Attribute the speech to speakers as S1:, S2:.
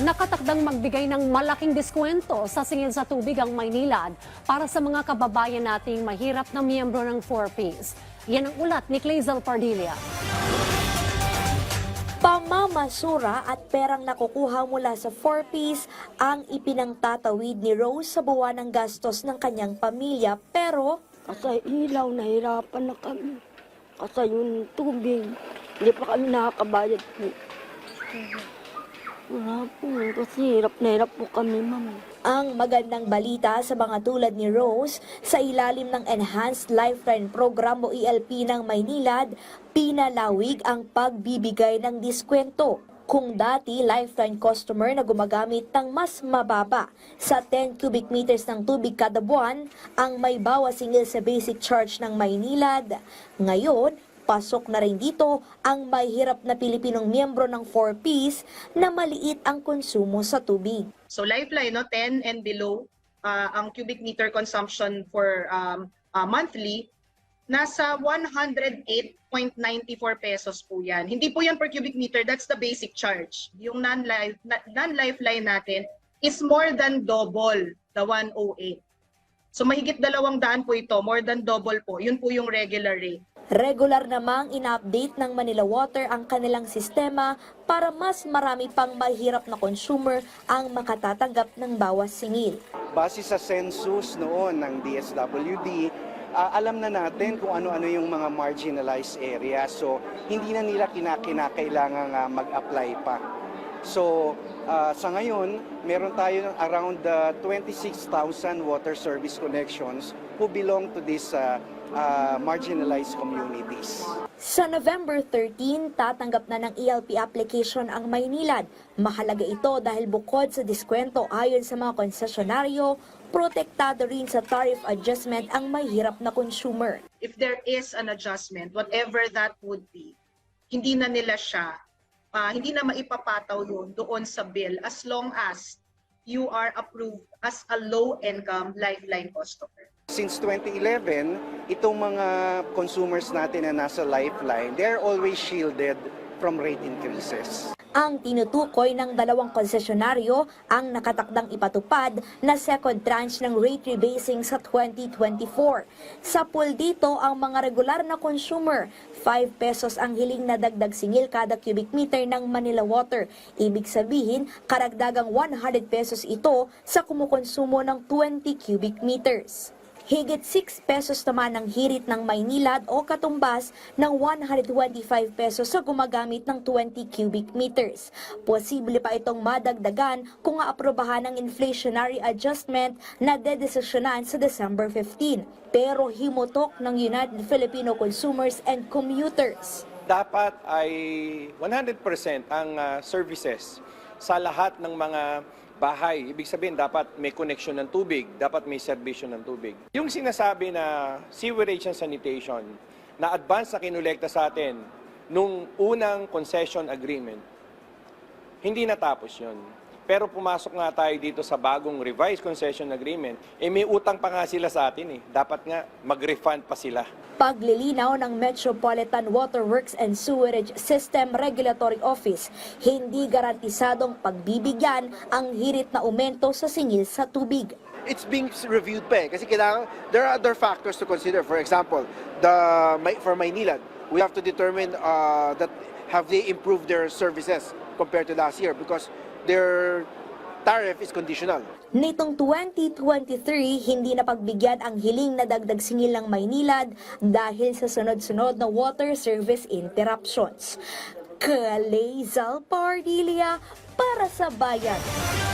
S1: Nakatakdang magbigay ng malaking diskwento sa singil sa tubig ang Maynilad para sa mga kababayan nating mahirap na miyembro ng 4Ps. Yan ang ulat ni Clazel Pardilla.
S2: Pamamasura at perang nakukuha mula sa 4Ps ang ipinangtatawid ni Rose sa buwan ng gastos ng kanyang pamilya pero
S3: Kasi ilaw, nahirapan na kami. Kasi yung tubig, hindi pa kami nakakabayad po. Wala po, kasi hirap na hirap po kami, ma'am.
S2: ang magandang balita sa mga tulad ni Rose sa ilalim ng Enhanced Lifeline Program o ELP ng Maynilad, pinalawig ang pagbibigay ng diskwento. Kung dati lifeline customer na gumagamit ng mas mababa sa 10 cubic meters ng tubig kada buwan ang may bawas singil sa basic charge ng Maynilad. Ngayon, pasok na rin dito ang may hirap na Pilipinong miyembro ng 4Ps na maliit ang konsumo sa tubig.
S4: So Lifeline, no, 10 and below, uh, ang cubic meter consumption for um, uh, monthly, nasa 108.94 pesos po yan. Hindi po yan per cubic meter, that's the basic charge. Yung non-life, non-lifeline natin is more than double the 108. So mahigit dalawang daan po ito, more than double po. Yun po yung regular rate.
S2: Regular namang ina-update ng Manila Water ang kanilang sistema para mas marami pang mahirap na consumer ang makatatanggap ng bawas singil.
S5: Base sa census noon ng DSWD, ah, alam na natin kung ano-ano yung mga marginalized area. So, hindi na nila kinakinakailangan mag-apply pa. So, ah, sa ngayon, meron tayo ng around ah, 26,000 water service connections who belong to these ah, ah, marginalized communities.
S2: Sa November 13, tatanggap na ng ELP application ang Maynilad. Mahalaga ito dahil bukod sa diskwento ayon sa mga konsesyonaryo, protektado rin sa tariff adjustment ang mahirap na consumer.
S4: if there is an adjustment, whatever that would be, hindi na nila siya, ah, hindi na maipapataw yun doon sa bill as long as you are approved as a low-income lifeline customer.
S5: Since 2011, itong mga consumers natin na nasa lifeline, they're always shielded from rate increases.
S2: Ang tinutukoy ng dalawang konsesyonaryo ang nakatakdang ipatupad na second tranche ng rate rebasing sa 2024. Sa pool dito, ang mga regular na consumer, 5 pesos ang hiling na dagdag singil kada cubic meter ng Manila Water. Ibig sabihin, karagdagang 100 pesos ito sa kumukonsumo ng 20 cubic meters. Higit 6 pesos naman ang hirit ng Maynilad o katumbas ng 125 pesos sa gumagamit ng 20 cubic meters. Posible pa itong madagdagan kung aaprobahan ng inflationary adjustment na dedesisyonan sa December 15. Pero himutok ng United Filipino Consumers and Commuters.
S6: dapat ay 100% ang ah, services sa lahat ng mga bahay. Ibig sabihin, dapat may connection ng tubig, dapat may serbisyo ng tubig. Yung sinasabi na sewerage and sanitation, na advance na kinolekta sa atin nung unang concession agreement, hindi natapos yun. Pero pumasok nga tayo dito sa bagong revised concession agreement, eh may utang pa nga sila sa atin eh. Dapat nga mag-refund pa sila.
S2: Paglilinaw ng Metropolitan Waterworks and Sewerage System Regulatory Office, hindi garantisadong pagbibigyan ang hirit na aumento sa singil sa tubig.
S7: it's being reviewed pa eh. Kasi kailangan, there are other factors to consider. For example, the for Maynilad, we have to determine uh, that have they improved their services compared to last year because their tariff is conditional.
S2: Nitong 2023, hindi na pagbigyan ang hiling na dagdag singil ng Maynilad dahil sa sunod-sunod na water service interruptions. Kalezal Pardilia para sa bayan.